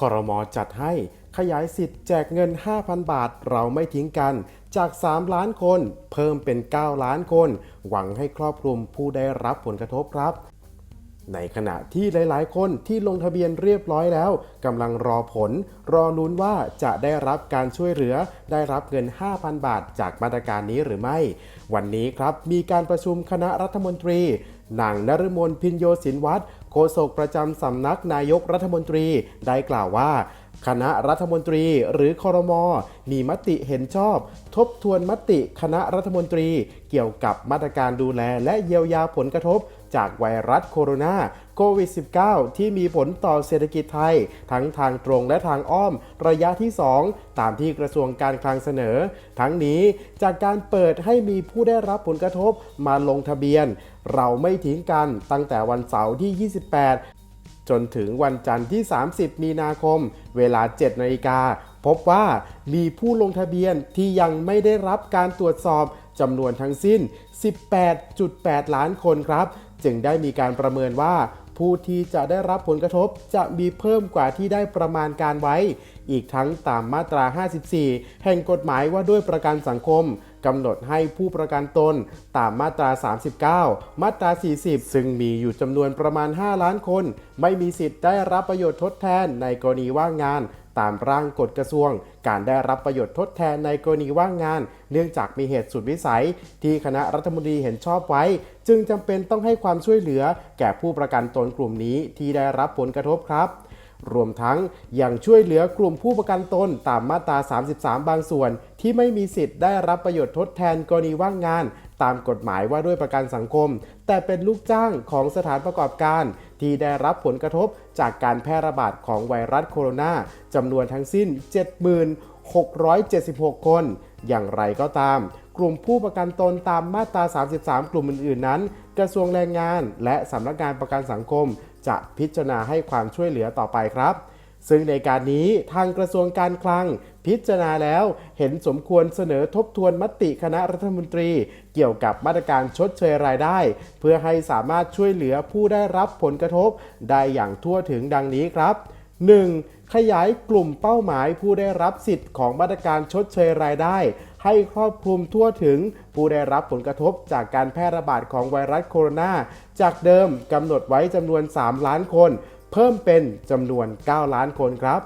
คอรมอจัดให้ขยายสิทธิ์แจกเงิน 5,000 บาทเราไม่ทิ้งกัน จาก 3 ล้านคน เพิ่มเป็น 9 ล้านคน หวังให้ครอบคลุมผู้ได้รับผลกระทบครับ ในขณะที่หลาย ๆ คนที่ลงทะเบียนเรียบร้อยแล้วกำลังรอผล รอลุ้นว่าจะได้รับการช่วยเหลือ ได้รับเงิน 5,000 บาท จากมาตรการนี้หรือไม่ วันนี้ครับมีการประชุมคณะรัฐมนตรีนางนฤมลพินโยสินวัตรโฆษกประจำสำนักนายกรัฐมนตรีได้กล่าวว่า คณะรัฐมนตรีหรือคอรมอมีมติเห็นชอบ ทบทวนมติคณะรัฐมนตรีเกี่ยวกับมาตรการดูแลและเยียวยาผลกระทบจากไวรัสโคโรนาโควิด -19 ที่มีผลต่อเศรษฐกิจไทย ทั้งทางตรงและทางอ้อม ระยะที่ 2 ตามที่กระทรวงการคลังเสนอ ทั้งนี้จากการเปิดให้มีผู้ได้รับผลกระทบมาลงทะเบียน เราไม่ทิ้งกันตั้งแต่วันเสาร์ที่ 28 จนถึงวันจันทร์ที่ 30 มีนาคม เวลา 7 นาฬิกา พบว่ามีผู้ลงทะเบียนที่ยังไม่ได้รับการตรวจสอบจำนวนทั้งสิ้น 18.8 ล้านคนครับ จึงได้มีการประเมินว่า ผู้ที่จะได้รับผลกระทบจะมีเพิ่มกว่าที่ได้ประมาณการไว้ อีกทั้งตามมาตรา 54 แห่งกฎหมายว่าด้วยประกันสังคมกำหนดให้ผู้ประกันตนตามมาตรา 39 มาตรา 40 ซึ่งมีอยู่จำนวนประมาณ 5 ล้านคน ไม่มีสิทธิ์ได้รับประโยชน์ทดแทนในกรณีว่างงาน ตามร่างกฎกระทรวง การได้รับประโยชน์ทดแทนในกรณีว่างงาน เนื่องจากมีเหตุสุดวิสัย ที่คณะรัฐมนตรีเห็นชอบไว้ จึงจำเป็นต้องให้ความช่วยเหลือ แก่ผู้ประกันตนกลุ่มนี้ที่ได้รับผลกระทบครับรวมทั้งยังช่วยเหลือกลุ่มผู้ประกันตนตามมาตรา 33 บางส่วน ที่ไม่มีสิทธิ์ได้รับประโยชน์ทดแทนกรณีว่างงาน ตามกฎหมายว่าด้วยประกันสังคม แต่เป็นลูกจ้างของสถานประกอบการ ที่ได้รับผลกระทบจากการแพร่ระบาดของไวรัสโคโรนาจำนวนทั้งสิ้น 76,676 คน อย่างไรก็ตาม กลุ่มผู้ประกันตนตามมาตรา 33 กลุ่มอื่นๆนั้น กระทรวงแรงงาน และสำนักงานประกันสังคม จะพิจารณาให้ความช่วยเหลือต่อไปครับ ซึ่งในการนี้ทางกระทรวงการคลัง พิจารณาแล้วเห็นสมควรเสนอทบทวนมติคณะรัฐมนตรี เกี่ยวกับมาตรการชดเชยรายได้ เพื่อให้สามารถช่วยเหลือผู้ได้รับผลกระทบได้อย่างทั่วถึงดังนี้ครับ 1. ขยายกลุ่มเป้าหมายผู้ได้รับสิทธิ์ของมาตรการชดเชยรายได้ ให้ครอบคลุมทั่วถึงผู้ได้รับผลกระทบจากการแพร่ระบาดของไวรัสโคโรนาจากเดิมกำหนดไว้จำนวน 3 ล้านคน เพิ่มเป็นจำนวน 9 ล้านคนครับ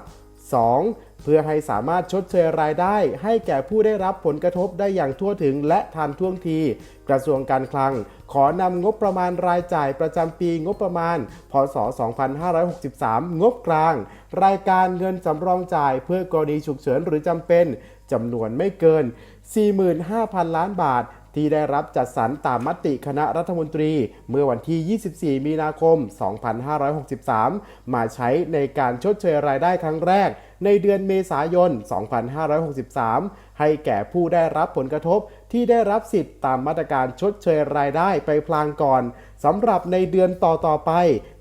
2. เพื่อให้สามารถชดเชยรายได้ ให้แก่ผู้ได้รับผลกระทบได้อย่างทั่วถึงและทันท่วงที กระทรวงการคลัง ขอนำงบประมาณรายจ่ายประจำปีงบประมาณ พศ 2563 งบกลาง รายการเงินสำรองจ่ายเพื่อกรณีฉุกเฉินหรือจำเป็นจำนวนไม่เกิน 45,000 ล้านบาท ที่ได้รับจัดสรรตามมติคณะรัฐมนตรี เมื่อวันที่ 24 มีนาคม 2563 มาใช้ในการชดเชยรายได้ครั้งแรก ในเดือนเมษายน 2563 ให้แก่ผู้ได้รับผลกระทบที่ได้รับสิทธิ์ตามมาตรการชดเชยรายได้ไปพลางก่อนสำหรับในเดือนต่อๆไป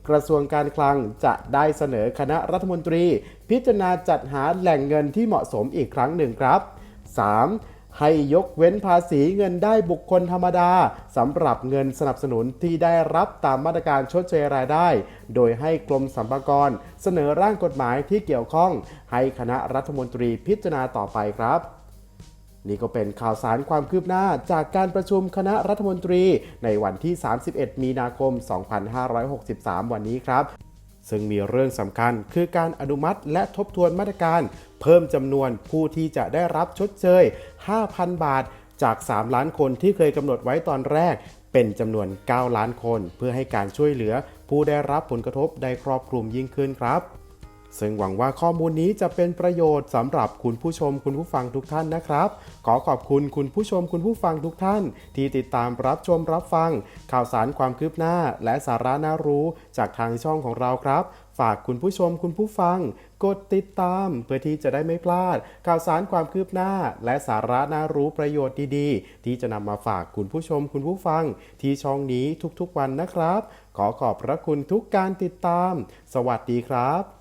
กระทรวงการคลังจะได้เสนอคณะรัฐมนตรี พิจารณาจัดหาแหล่งเงินที่เหมาะสมอีกครั้งหนึ่งครับ 3. ให้ยกเว้นภาษีเงินได้บุคคลธรรมดาสำหรับเงินสนับสนุนที่ได้รับตามมาตรการชดเชยรายได้ โดยให้กรมสรรพากรเสนอร่างกฎหมายที่เกี่ยวข้อง ให้คณะรัฐมนตรีพิจารณาต่อไปครับนี่ก็เป็นข่าวสารความคืบหน้าจากการประชุมคณะรัฐมนตรีในวันที่ 31 มีนาคม 2563 วันนี้ครับ ซึ่งมีเรื่องสำคัญคือการอนุมัติและทบทวนมาตรการ เพิ่มจำนวนผู้ที่จะได้รับชดเชย 5,000 บาท จาก 3 ล้านคนที่เคยกำหนดไว้ตอนแรก เป็นจำนวน 9 ล้านคน เพื่อให้การช่วยเหลือ ผู้ได้รับผลกระทบได้ครอบคลุมยิ่งขึ้นครับ ซึ่งหวังว่าข้อมูลนี้จะเป็นประโยชน์สำหรับคุณผู้ชมคุณผู้ฟังทุกท่านนะครับ ขอขอบคุณคุณผู้ชมคุณผู้ฟังทุกท่าน ที่ติดตามรับชมรับฟัง ข่าวสารความคืบหน้า และสาระน่ารู้จากทางช่องของเราครับ ฝากคุณผู้ชมคุณผู้ฟัง กดติดตาม เพื่อที่จะได้ไม่พลาด ข่าวสารความคืบหน้า และสาระน่ารู้ประโยชน์ดีๆ ที่จะนำมาฝากคุณผู้ชมคุณผู้ฟัง ที่ช่องนี้ทุกๆวันนะครับ ขอขอบพระคุณทุกการติดตาม สวัสดีครับ